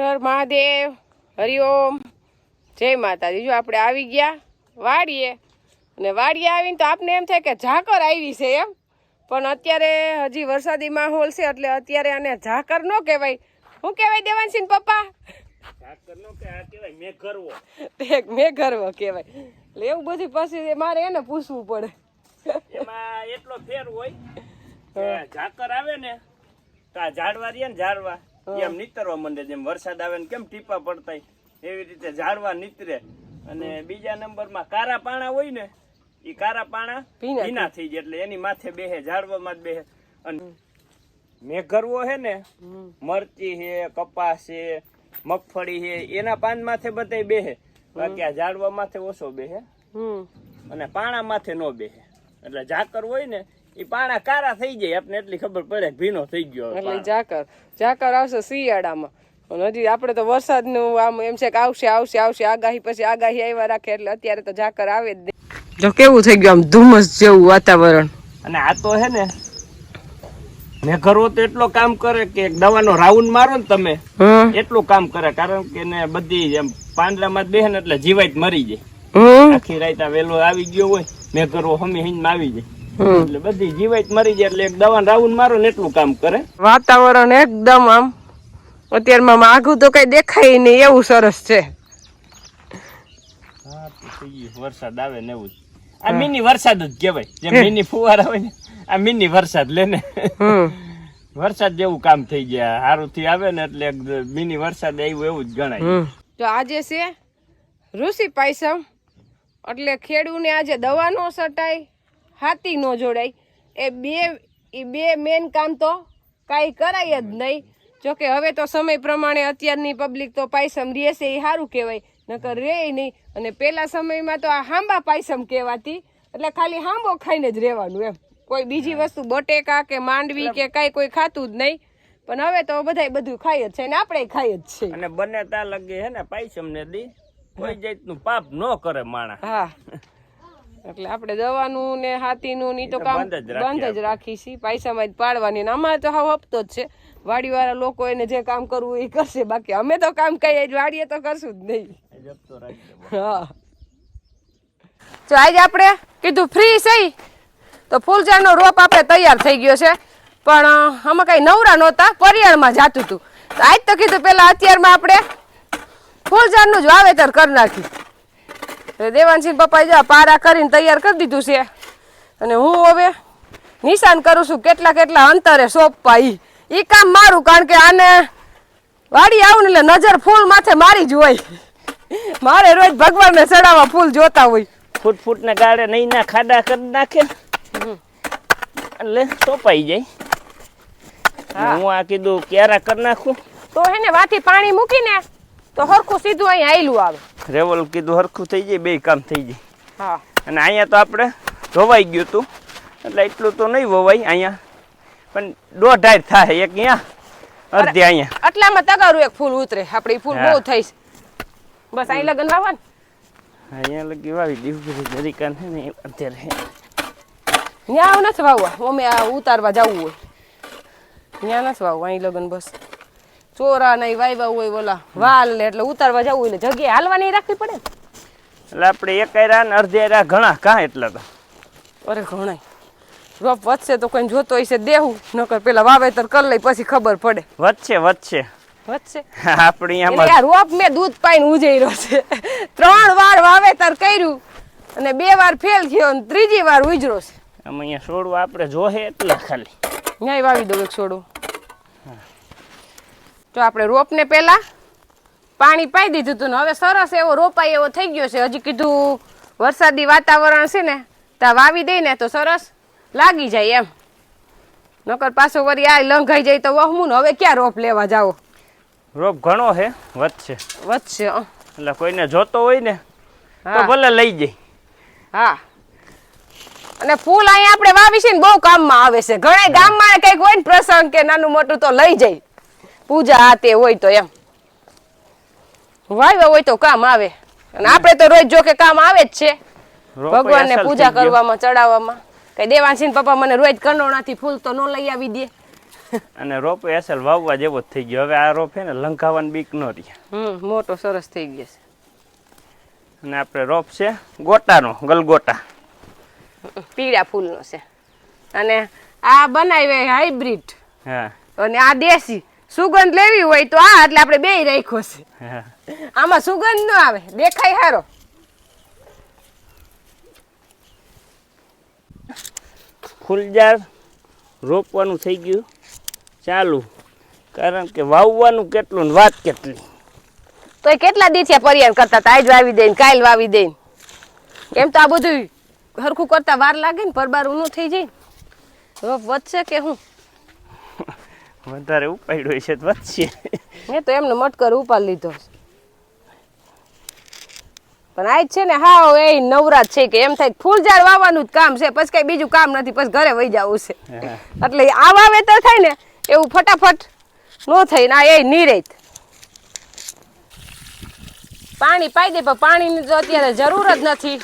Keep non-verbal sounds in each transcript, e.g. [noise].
મહાદેવ હરિઓમ જય માતાજી. જો આપણે આવી ગયા વાડીએ અને વાડીએ આવીને તો આપને એમ થાય કે ઝાકર આવી છે એમ. પણ અત્યારે હજી વરસાદી માહોલ છે એટલે અત્યારે આને ઝાકર ન કહેવાય. શું કહેવાય દેવાનસિંહ પપ્પા? એક મેં ગર્વ કહેવાય એટલે એવું બધું પછી મારે એને પૂછવું પડે. એમાં એટલો ફેર હોય ઝાકર આવે ને તો આ ઝાડવા રહ્યા ને ઝાડવા. એમ નીતરવા માંડે જેમ વરસાદ આવે ને કેમ ટીપા પડતા એવી રીતે ઝાડવા નીતરે. અને બીજા નંબરમાં કારા પાણા હોય ને એ કારા પાણા ભીના થઈ. જાય એટલે એની માથે બેહે ઝાડવામાં જ બેહે. અને મેઘરવો હે ને મરચી હે કપાસ છે મગફળી હે એના પાન માથે બધાય બેહે. બાકી આ ઝાડવા માથે ઓછો બેહે. અને પાણા માથે નો બેહે. એટલે ઝાકર હોય ને એ પાણા કારા થઈ જાય આપણે એટલી ખબર પડે ભીનો થઈ ગયો એટલે ઝાકર ઝાકર આવશે શિયાળામાં. પણ હજી આપણે તો વરસાદનું આમ એમ છે કે આવશે આવશે આવશે આગાહી પછી આગાહી આવ્યા રાખે એટલે અત્યારે તો ઝાકર આવે જ જો કેવું થઈ ગયું આમ ધુમ્મસ જેવું વાતાવરણ. અને આ તો હે ને મેં કરવો તો એટલો કામ કરે કે દવાનો રાઉન્ડ મારો ને તમે એટલું કામ કરે કારણ કે ને બધી એમ પાંદડામાં બેહે ને એટલે જીવાય મરી જાય. આખી રાત વેલો આવી ગયો હોય મેં કરવો હમી હિંજમાં આવી જાય. એટલે બધી જીવાત મરી જાય એટલે એક દવા રાઉન્ડ મારો ને એટલું કામ કરે. વાતાવરણ એકદમ આમ અત્યારમાં માગું તો કઈ દેખાય નહીં એવું સરસ છે. વરસાદ આવે ને એવું આ મિની વરસાદ જ કહેવાય. જે મિની ફુવારા હોય ને આ મિની વરસાદ લે ને. વરસાદ જેવું કામ થઈ ગયા. હારું થી આવે ને એટલે એક મિની વરસાદ આવ્યું એવું જ ગણાય. તો આજે છે ઋષિ પાયસમ એટલે ખેડૂને આજે દવા નો સટાય. હાથી ન જોડાય. એ બે એ બે મેન કામ તો કાંઈ કરાય જ નહીં. જોકે હવે તો સમય પ્રમાણે અત્યારની પબ્લિક તો પાયસમ રહેશે એ સારું કહેવાય. નકર રે નહીં. અને પહેલાં સમયમાં તો આ હાંબા પાયસમ કહેવાતી. એટલે ખાલી હાંબો ખાઈને જ રહેવાનું એમ. કોઈ બીજી વસ્તુ બટેકા કે માંડવી કે કાંઈ કોઈ ખાતું જ નહીં. પણ હવે તો બધાય બધું ખાય જ છે ને આપણે ખાય જ છે અને બને તા લગે હે ને પાયસમ ને દી. કોઈ જાતનું પાપ ન કરે માણા. હા. એટલે આપણે દવાનું ને હાથીનું ની તો કામ બંધ જ રાખી છીએ પૈસામાં જ પાડવાની. ને અમારે તો હાવ હપ્તો જ છે. વાડીવાળા લોકો એને જે કામ કરવું એ કરશે. બાકી અમે તો કામ કહીએ જ વાડીએ તો કરશું જ નહીં. હા. તો આજે આપણે કીધું ફ્રી સહી. તો ફૂલઝાડનો રોપ આપણે તૈયાર થઈ ગયો છે. પણ આમાં કઈ નવરા નહોતા. પરિયાળમાં જાતું હતું. આજ તો કીધું પેલા અત્યારમાં આપણે ફૂલઝાડનું જ વાવેતર કરી નાખ્યું દેવાનસિંહ પપ્પાએ જો પારા કરીને તૈયાર કરી દીધું છે. અને હું હવે નિશાન કરું છું કેટલા કેટલા અંતરે સોંપવા ઈ ઈ કામ મારું કારણ કે આને વાડી આવું એટલે નજર ફૂલ માથે મારી જ હોય. મારે રોજ ભગવાનને ચડાવવા ફૂલ જોતા હોય. ફૂટ ફૂટ ને ગાળે નહીં ના ખાડા કરી નાખે. એટલે સોપાઈ જાય. હા. આ કીધું ક્યારા કરી નાખું? તો એને વાથી પાણી મૂકીને તો હરખું સીધું અહીં આયલું આવે. રેવલ કીધું હરખું થઈ જાય બે કામ થઈ જાય. અને અહીંયા તો આપણે ધોવાઈ ગયું હતું. એટલે એટલું તો નહીં વવાય અહીંયા. પણ દોઢાઈ થાય એક અહીંયા અડધી અહીંયા. આટલામાં તગારું એક ફૂલ ઉતરે. આપણે ફૂલ બહુ થઈ બસ અહીં લગન વાવવા અહીંયા લગી વાવી બધી જરીકાન છે ને અત્યારે ત્યાં નથી વાવવા. અમે આ ઉતારવા જવું હોય. ત્યાં નથી વાવવા. અહીં લગન બસ. ચોરા નહીં વાયવા હોય ઓલા. વાલ ને એટલે ઉતારવા જવું એટલે જગ્યાએ નહીં રાખવી પડે. એટલે આપણે એક આયરા ને અડધી આયરા ઘણા કાં એટલા તો. અરે ઘણા. રોપ વધશે તો કોઈ જોતો હશે દેવું નકર પેલા વાવેતર કરી લઈ પછી ખબર પડે. વધશે વધશે. વધશે? આપણે અહીંયા રોપ મેં દૂધ પાઈને ઉજેર્યો છે. ત્રણ વાર વાવેતર કર્યું અને બે વાર ફેલ થયો અને ત્રીજી વાર ઉજરો છે. આમ અહીંયા છોડવા આપણે જોહે એટલા ખાલી. ન્યાય વાવી દઉં એક છોડું તો આપણે રોપને પહેલાં પાણી પાઈ દીધું હતું ને હવે સરસ એવો રોપાય એવો થઈ ગયો છે. હજી કીધું વરસાદી વાતાવરણ છે ને ત્યાં વાવી દઈ ને તો સરસ લાગી જાય એમ. નકર પાછો વળી આ લંઘાઈ જાય તો વહમું ને હવે ક્યાં રોપ લેવા જાઓ રોપ ઘણો છે વધશે. વધશે. એટલે કોઈને જોતો હોય ને તો ભલે લઈ જાય. હા. અને ફૂલ અહીંયા આપણે વાવી છે ને બહુ કામમાં આવે છે. ઘણા ગામમાં કંઈક હોય ને પ્રસંગ કે નાનું મોટું તો લઈ જાય. પૂજા આ તે હોય તો એમ. વાવ્યા હોય તો કામ આવે. અને આપણે તો રોજ જો કે કામ આવે જ છે. ભગવાનને પૂજા કરવામાં ચડાવવામાં. કઈ દેવાંશીન પપ્પા મને રોજ કંડોણાથી ફૂલ તો ન લઈ આવી દે. અને રોપ એસલ વાવવા જેવો થઈ ગયો. હવે આ રોપ છે ને લંઘાવાની બીક ન રહી. હમ મોટો સરસ થઈ ગયો છે. અને આપણે રોપ છે ગોટાનો ગલગોટા. પીળા ફૂલનો છે. અને આ બનાવે હાઇબ્રિડ હા. અને આ દેશી. સુગંધ લેવી હોય તો આ એટલે આપણે બેય રાખ્યો છે. આમાં સુગંધ ન આવે દેખાય હારો. ફૂલઝાડ રોપવાનું થઈ ગયું. ચાલુ. કારણ કે વાવવાનું કેટલું ને વાત કેટલી. તો એ કેટલા દી થયા પરિયાન કરતા હતા? આજ વાવી દઈને કાલ વાવી દઈને. એમ તો આ બધું હરખું કરતા વાર લાગે ને પરબાર ઊનું થઈ જાય. રોપ વધશે કે હું? વધારે ઉપાડ્યો છે વધશે મેં તો એમનો મટકર ઉપાડ લીધો. પણ આ છે ને હા એ નવરાત છે કે એમ થાય ફૂલ ઝાડ વાવવાનું જ કામ છે પછી કઈ બીજું કામ નથી પછી ઘરે વહી જવું છે. એટલે આ વાવેતર થાય ને એવું ફટાફટ નો થાય ને એ નિરેત પાણી પાઈ દે પણ પાણીની તો અત્યારે જરૂર જ નથી.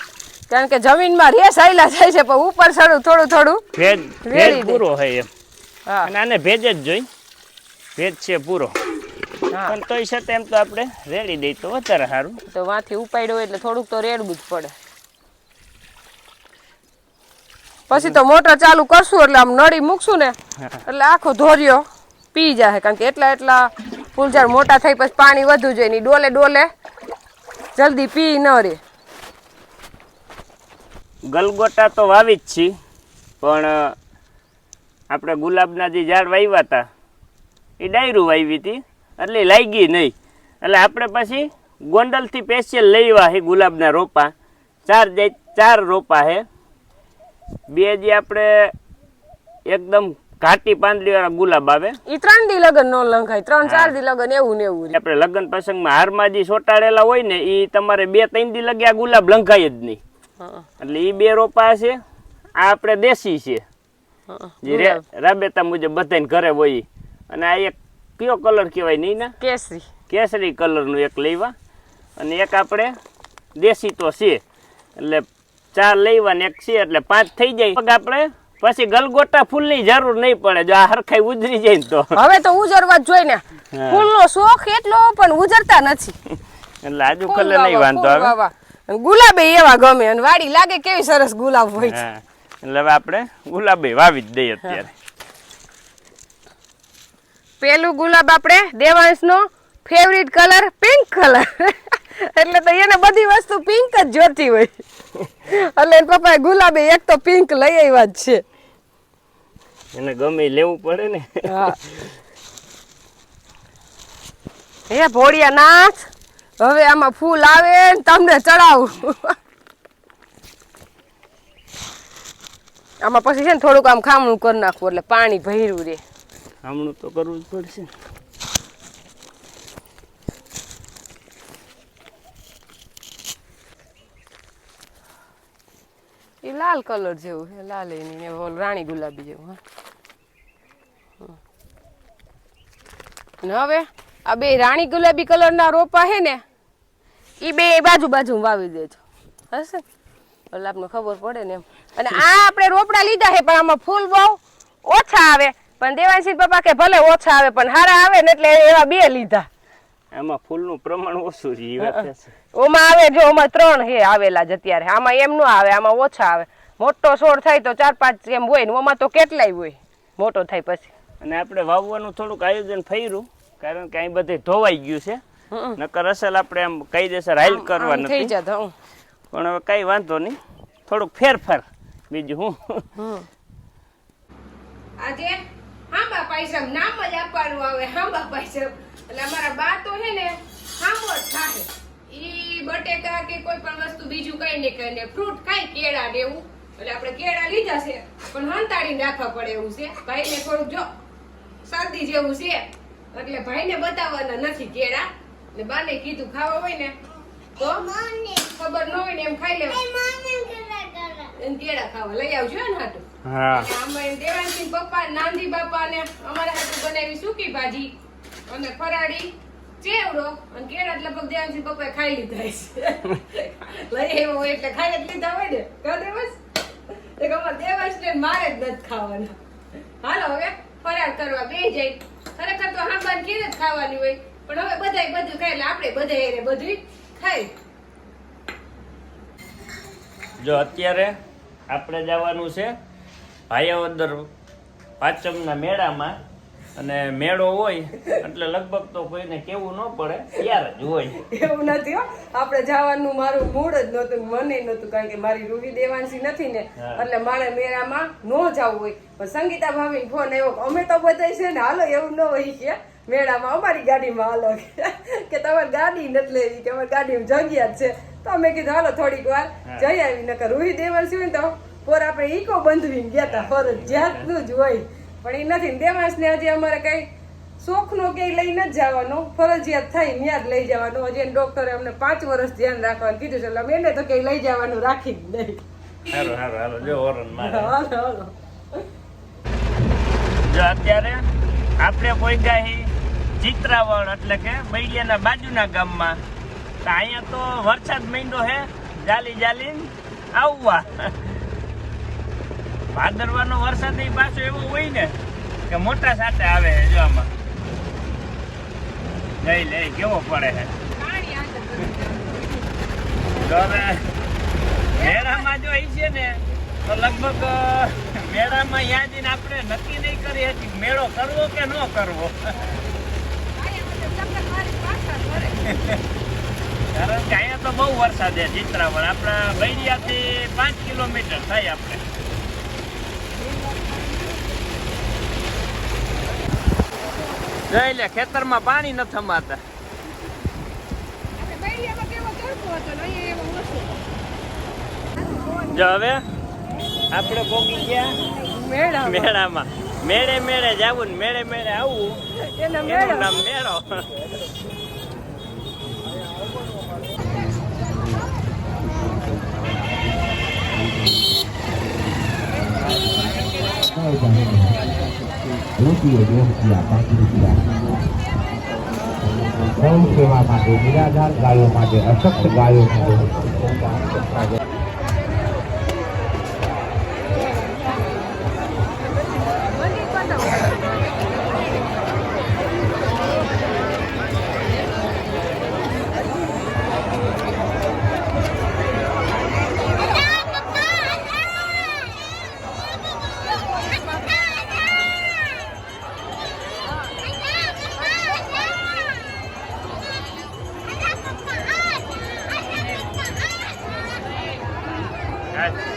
કારણ કે જમીનમાં રેસ આયલા થાય છે પણ ઉપર ચડું થોડું થોડું ભેજ પૂરો હોય એમ. અને આને ભેજ જ જોઈ. ભેજ છે પૂરો. પણ તોય છે એમ તો આપણે રેડી દઈ તો વધારે સારું. તો વાંથી ઉપાડ્યો એટલે થોડુંક તો રેડવું જ પડે. પછી તો મોટર ચાલુ કરશું એટલે આમ નળી મૂકશું ને એટલે આખો ધોર્યો પી જાય કારણ કે એટલા એટલા ફૂલઝાડ મોટા થઈ પછી પાણી વધુ જોઈએ ની ડોલે ડોલે જલ્દી પી ન રે ગલગોટા તો વાવી જ છી પણ આપણે ગુલાબના જે ઝાડ વાવ્યા હતા એ ડાયરું વાવી હતી એટલે લાગી નહીં. એટલે આપણે પછી ગોંડલથી પેશિયલ લઈવા છે ગુલાબના રોપા. ચાર જાય ચાર રોપા છે. બે જે આપણે એકદમ ઘાટી પાંદડીવાળા ગુલાબ આવે. એ ત્રણ દી લગન નો લંઘાય ત્રણ ચાર દી લગન એવું ને એવું. આપણે લગ્ન પ્રસંગમાં હારમાં જે સોટાડેલા હોય ને એ તમારે બે ત્રણ દી લગ્યા ગુલાબ લંઘાય જ નહીં. એટલે એ બે રોપા છે. આ આપણે દેશી છે. જે રાબેતા મુજબ બધાને ઘરે હોય અને આ એક કયો કલર કહેવાય નહીં ને? કેસરી. કેસરી કલરનું એક લેવા. અને એક આપણે દેશી તો છે. એટલે ચાર લેવા ને એક છે એટલે પાંચ થઈ જાય. પગ આપણે પછી ગલગોટા ફૂલની જરૂર નહીં પડે. જો આ હરખાઈ ઉજરી જાય ને તો. હવે તો ઉજરવા જ જોઈ ને. ફૂલનો શોખ એટલો પણ ઉજરતા નથી. એટલે આજુ કલર નહીં વાંધો આવે. ગુલાબે એવા ગમે. અને વાડી લાગે કેવી સરસ ગુલાબ હોય છે. એટલે હવે આપણે ગુલાબે વાવી જ દઈએ અત્યારે. પેલું ગુલાબ આપણે દેવાંશનો ફેવરિટ કલર પિંક કલર એટલે તો એને બધી વસ્તુ પિંક જ જોતી હોય. એટલે એના પપ્પાએ ગુલાબે એક તો પિંક લઈ આવ્યા જ છે. એને ગમે લેવું પડે ને. હે ભોળિયા નાથ હવે આમાં ફૂલ આવે ને તમને ચડાવું. આમાં પછી છે ને થોડુંક આમ ખામણું કરી નાખવું એટલે પાણી ભર્યું રે. ખામણું તો કરવું જ પડશે. એ લાલ કલર જેવું છે લાલ એની ને ઓલ રાણી ગુલાબી જેવું હા. હવે આ બે રાણી ગુલાબી કલરના રોપા છે ને એ બે બાજુ બાજુ વાવી દેજો. હશે આપને ખબર પડે ને એમ. અને આ આપણે રોપડા લીધા છે પણ આમાં ફૂલ બહુ ઓછા આવે. પણ દેવાંશી પપ્પા કે ભલે ઓછા આવે પણ હારા આવે ને એટલે એવા બે લીધા. આમાં ફૂલનું પ્રમાણ ઓછું છે ઓમાં આવે જો ઓમાં ત્રણ હે આવેલા જ અત્યારે. આમાં એમ નો આવે આમાં ઓછા આવે. મોટો છોડ થાય તો ચાર પાંચ એમ હોય ને ઓમાં તો કેટલાય હોય. મોટો થાય પછી. અને આપણે વાવવાનું થોડુંક આયોજન થયું કારણ કે અહીં બધે ધોવાઈ ગયું છે. નકર અસલ આપણે આમ કાયદેસર હાઈલ કરવા થઈ નથી. જાત હું પણ હવે કઈ વાંધો નહીં. થોડુંક ફેરફાર. બીજું હું? આજે હા બાપા સાહેબ નામ જ આપવાનું આવે હા બાપા સાહેબ એટલે અમારા બા તો હે ને હાંબો થાય ઈ બટેકા કે કોઈ પણ વસ્તુ બીજું કઈ ને કઈ ને ફ્રૂટ કઈ કેળા ને એવું. એટલે આપણે કેળા લીધા છે પણ હંતાડી રાખવા પડે એવું છે. ભાઈને થોડુંક જો શરદી જેવું છે. એટલે ભાઈને બતાવવાના નથી કેળા. ને બાને કીધું ખાવા હોય ને તો ખબર ન હોય ને એમ ખાઈ લેવા. કેળા ખાવા. લઈ આવજો ને હાટું. હા. આમાં દેવાંશી પપ્પા નાનજી બાપા ને અમારા હાટુ બનાવી સૂકી ભાજી અને ફરાળી ચેવડો અને કેળા લગભગ દેવાંશી પપ્પાએ ખાઈ લીધા છે. [laughs] લઈ હોય એટલે ખાઈ જ લીધા હોય ને. કહો દેવાંશ એક અમાર દેવાંશ ને મારે જ નથી ખાવાના. હાલો હવે ફરાર કરવા બે જાય. ખરેખર તો હાંબાન ખીર જ ખાવાની હોય. પણ હવે બધાય બધું ખાય એટલે આપણે હારે બધું જો અત્યારે આપણે જવાનું છે ભાયાવદર પાંચમના મેળામાં. અને મેળો હોય એટલે લગભગ તો કોઈને કેવું ન પડે ત્યાર જ હોય. એવું નથી હો. આપણે જવાનું મારું મૂડ જ નહોતું મને નહોતું કારણ કે મારી રૂહી દેવાંશી નથી ને. એટલે મારે મેળામાં ન જવું હોય. પણ સંગીતા ભાભીને ફોન આવ્યો અમે તો બધા છે ને હાલો એવું ન હોય કે. મેળામાં અમારી ગાડીમાં હાલો કે તમારી ગાડી નથી લેવી કે અમારી ગાડીમાં જગ્યા જ છે. તો અમે કીધું હાલો થોડીક વાર જઈ આવી નકર રૂહી હોય ને તો પોર આપણે ઈકો બંધવીને ગયા હતા ફરજિયાતનું જ હોય. પણ એ નથી ને દેવાંશને હજી અમારે કઈ શોખનો ક્યાંય લઈ નથી જવાનો ફરજિયાત થાય ત્યાં જ લઈ જવાનું. હજી ડોક્ટરે અમને પાંચ વર્ષ ધ્યાન રાખવાનું કીધું છે એટલે એને તો ક્યાંય લઈ જવાનું રાખી જ નહીં. હાલો જો ઓરન મારે. હાલો હાલો. જો અત્યારે આપણે કોઈ ગાહી ચિત્રાવળ એટલે કે બૈડિયાના બાજુના ગામમાં. તો અહીંયા તો વરસાદ માંડ્યો હે, જાલી જાલીને આવવા. ભાદરવાનો વરસાદ એ પાછો એવો હોય ને કે મોટા સાથે આવે છે જો લઈ લે કેવો પડે છે મેળામાં જો ઈ છે ને, તો લગભગ મેળામાં ત્યાં આપણે નક્કી નહીં કરી હતી મેળો કરવો કે ન કરવો. કારણ કે અહીંયા તો બહુ વરસાદ છે ચિત્રાવળ. આપણા બૈરિયાથી પાંચ કિલોમીટર થાય આપણે. જોઈ લે ખેતરમાં પાણી ન થમાતા. જો હવે આપણે પોગી ગયા મેળા મેળામાં. મેળે મેળે જાવું ને મેળે મેળે આવવું એનું નામ મેળો રૂપિયો બે રૂપિયા પાંચ રૂપિયા ગૌ સેવા માટે નિરાધાર ગાયો માટે અશક્ત ગાયો માટે Bye.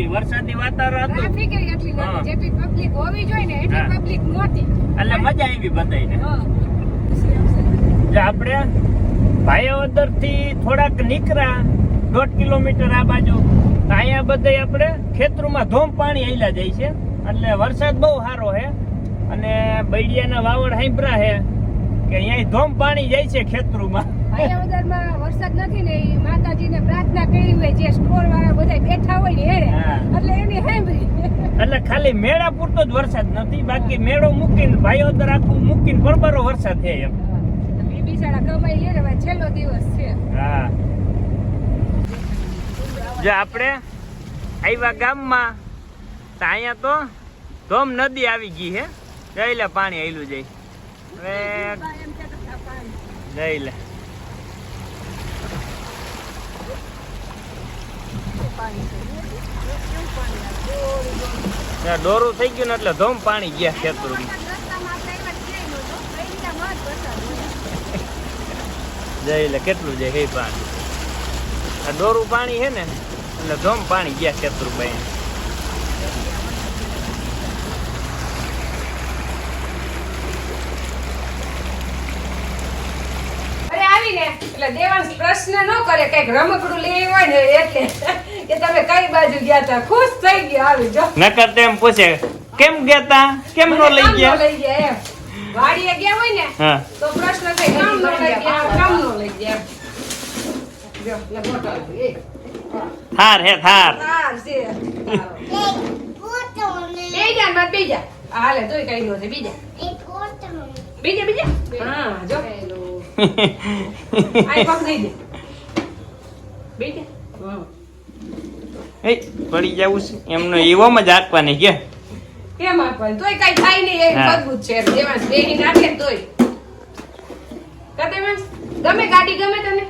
ગરમી વરસાદી વાતાવરણ હતું ટ્રાફિક એટલી. નહોતી. જેટલી પબ્લિક હોવી જોઈએ ને એટલી પબ્લિક નહોતી. એટલે મજા આવી બધાને. જો આપણે ભાઈઓદરથી થોડાક નીકળ્યા દોઢ કિલોમીટર આ બાજુ અહીંયા બધે આપણે ખેતરોમાં ધોમ પાણી હેલા જાય છે એટલે વરસાદ બહુ સારો છે અને બૈડિયાના વાવડ હાંભરા છે કે અહીંયા ધોમ પાણી જાય છે ખેતરોમાં ભાયાવદરમાં વરસાદ નથી ને એ માતાજીને પ્રાર્થના કરી હોય જે સ્ટોર વાળા બધા બેઠા હોય ને એને હા. એટલે એની સાંભળી. એટલે ખાલી મેળા પૂરતો જ વરસાદ નથી બાકી મેળો મૂકીને ભાઈઓદર આખું મૂકીને બરબરો વરસાદ છે એમ. બિચારા કમાઈ લે ને છેલ્લો દિવસ છે. હા. જો આપણે આવ્યા ગામમાં તો અહીંયા તો ધોમ નદી આવી ગઈ હે. જઈ લે પાણી આયલું જાય. હવે. જઈ લે. ત્યાં દોરું થઈ ગયું ને એટલે ધોમ પાણી ગયા ખેતરું. જઈ લે, કેટલું જાય હે પાણી? આ દોરું પાણી છે ને, એટલે ધોમ પાણી ગયા ખેતરું ભાઈ એટલે દેવાંશ પ્રશ્ન ન કરે, કંઈક રમકડું લેવું ને એટલે. કે તમે કઈ બાજુ ગયા હતા ખુશ થઈ ગયા આવી જો નકર તેમ પૂછે કેમ ગયા તા? કેમ નો લઈ ગયા? લઈ ગયા એમ. વાડીએ ગયા હોય ને હા. તો પ્રશ્ન છે કામ નો લઈ ગયા? કામ નો લઈ ગયા? એમ. જો લે બોટલ એ. થાર હે થાર. થાર છે. બીજા જા બાદ બે જા આ હાલે તોય કઈ નો છે બીજા? બીજા બીજા? હા જો. આઈ પગ દઈ દે. બીજા? હા એ પડી જવું છે. એમનો એવો જ આપવાની કે. કેમ આપવાની તોય કઈ થાય નહીં એ મજબૂત છે. જેમાં બેહી નાખે તોય. કતે ગમે ગાડી ગમે તને?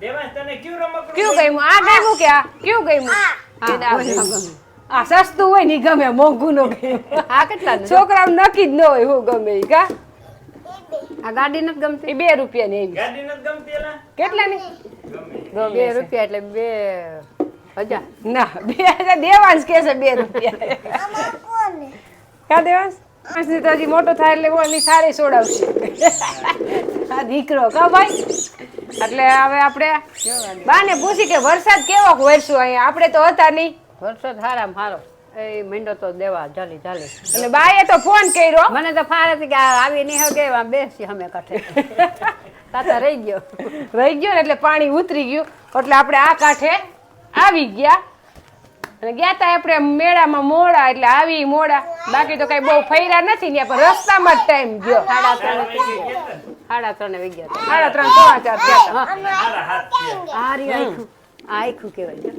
દેવાંશ તને કયું રમકડું કયું ગયું આ ગયું કે આ? કયું ગયું આ. સસ્તું હોય ને ગમે મોંઘું નો ગમે. આ કેટલા છોકરા નક્કી જ ન હોય હું ગમે કા? આ ગાડી નથી ગમતી? બે રૂપિયા ની ગાડી નથી ગમતી કેટલા ની બે રૂપિયા એટલે બે હજાર ના બે દેવાંશ કે છે બે રૂપિયા. કા દેવાંશ? તો હજી મોટો થાય એટલે ઓલી સારી સોડાવશે. આ દીકરો કા ભાઈ? એટલે હવે આપણે બાને પૂછી કે વરસાદ કેવો વરસ્યો અહીંયા? આપણે તો હતા નહીં. વરસાદ સારા સારો એ મીંડો તો દેવા ચાલી એટલે બા બાએ તો ફોન કર્યો. મને તો ફાર હતી કે આ આવી નહીં હવે આમ બેસી અમે કાંઠે. [laughs] તાતા રહી ગયો. રહી ગયો ને એટલે પાણી ઉતરી ગયું. એટલે આપણે આ કાંઠે આવી ગયા. અને ગયા તા આપણે મેળામાં મોડા એટલે આવી મોડા. બાકી તો કઈ બહુ ફર્યા નથી ને પણ રસ્તામાં જ ટાઈમ ગયો. સાડા ત્રણ સાડા ત્રણ વાગ્યા ગયા સાડા ત્રણ પોણા ચાર થયા આખું કહેવાય.